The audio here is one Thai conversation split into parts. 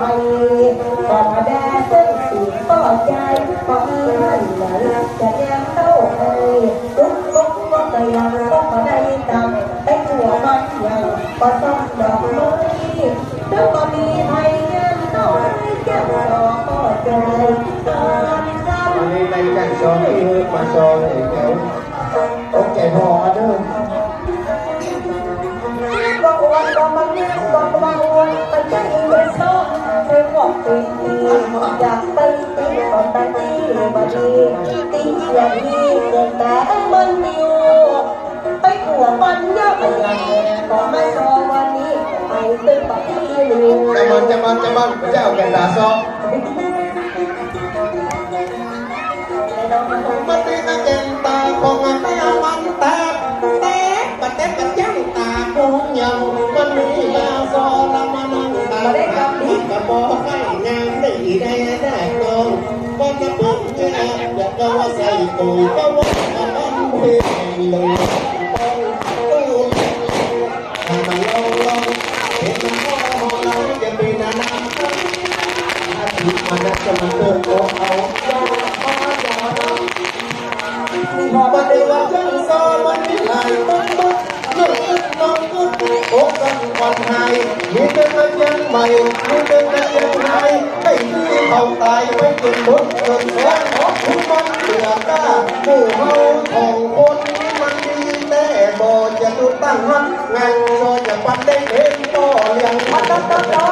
ไทยก็มาแด่เส้นสีก็ใจก็มีนั่นแหละจะแยกเข้าไปทุกทุกก็ก็ยังต้องมาได้ตามไปหัวมันยังก็ต้องดอกไม้แล้วก็มีไทยยังน้อยแก้วรอก็ใจทำวันในการสอนคือมาสอนให้แก้วโอเคพอเด้อก็อวนก็มาเลี้ย อยากไปตีก็ไปตีมาดีตีอย่างนี้เกินแต่มันอยู่ไปหัวมันยากอะไรก็ไม่รอวันนี้ไปตึ้งไปที่อยู่จะมันจะมันจะมันเจ้าแก่ตาซอก นั่งตามันกะบอกให้งานได้ได้ได้กองก็จะปุ๊บเนี่ยอากก็ว่าใส่ปุ๋ยก็ว่ามันเพลงเลยตู้ถ้ามันลงลงเห็นมันก็เราจะเป็นนาคตอาทิตย์มันจะมันเกิดโตเอาพอมาเดียวจั วันไหนมีแต่นักยังใหม่มีแต่นักยังไทไม่มีเขาตายไม่เกินมดเกินแสงของคุณมันเสือก้าหมู่เฮาของคนมันดีแต่บ่จะตุนตั้งหักงานโก็จะปั้นได้เห็นป่อเลี้ยงมันธุ์ตัดต่อ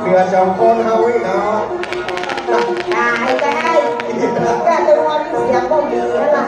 เพื่อจำคนเฮาไว้นาตายไปให้แต่จะวันเสียงบ่ดีแล้วล่ะ